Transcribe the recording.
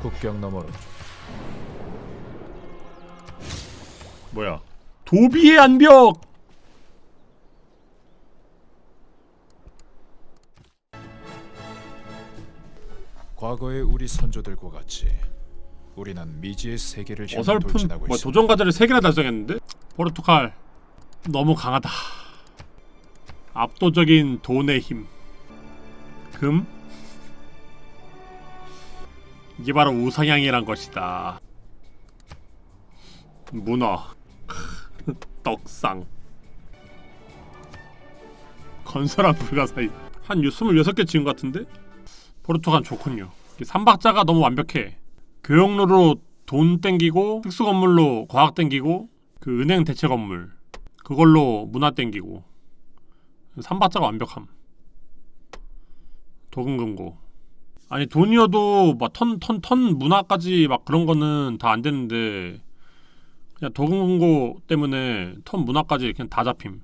국경 너머로 뭐야? 도비의 안벽. 과거의 우리 선조들과 같이 우리는 미지의 세계를 향해 어설픈 돌진하고 뭐 있어. 도전 과제를 세 개나 달성했는데 포르투갈 너무 강하다. 압도적인 돈의 힘. 금. 이게 바로 우상향이란 것이다. 문어. 떡상. 건설한 불가사의. 한 26개 지은 것 같은데? 포르투갈 좋군요. 이 삼박자가 너무 완벽해. 교역로로 돈 땡기고 특수 건물로 과학 땡기고 그 은행 대체 건물 그걸로 문화 땡기고 삼박자가 완벽함. 도금금고 아니 돈이어도 막 턴 턴 턴 문화까지 막 그런 거는 다 안 되는데 그냥 도금금고 때문에 턴 문화까지 그냥 다 잡힘.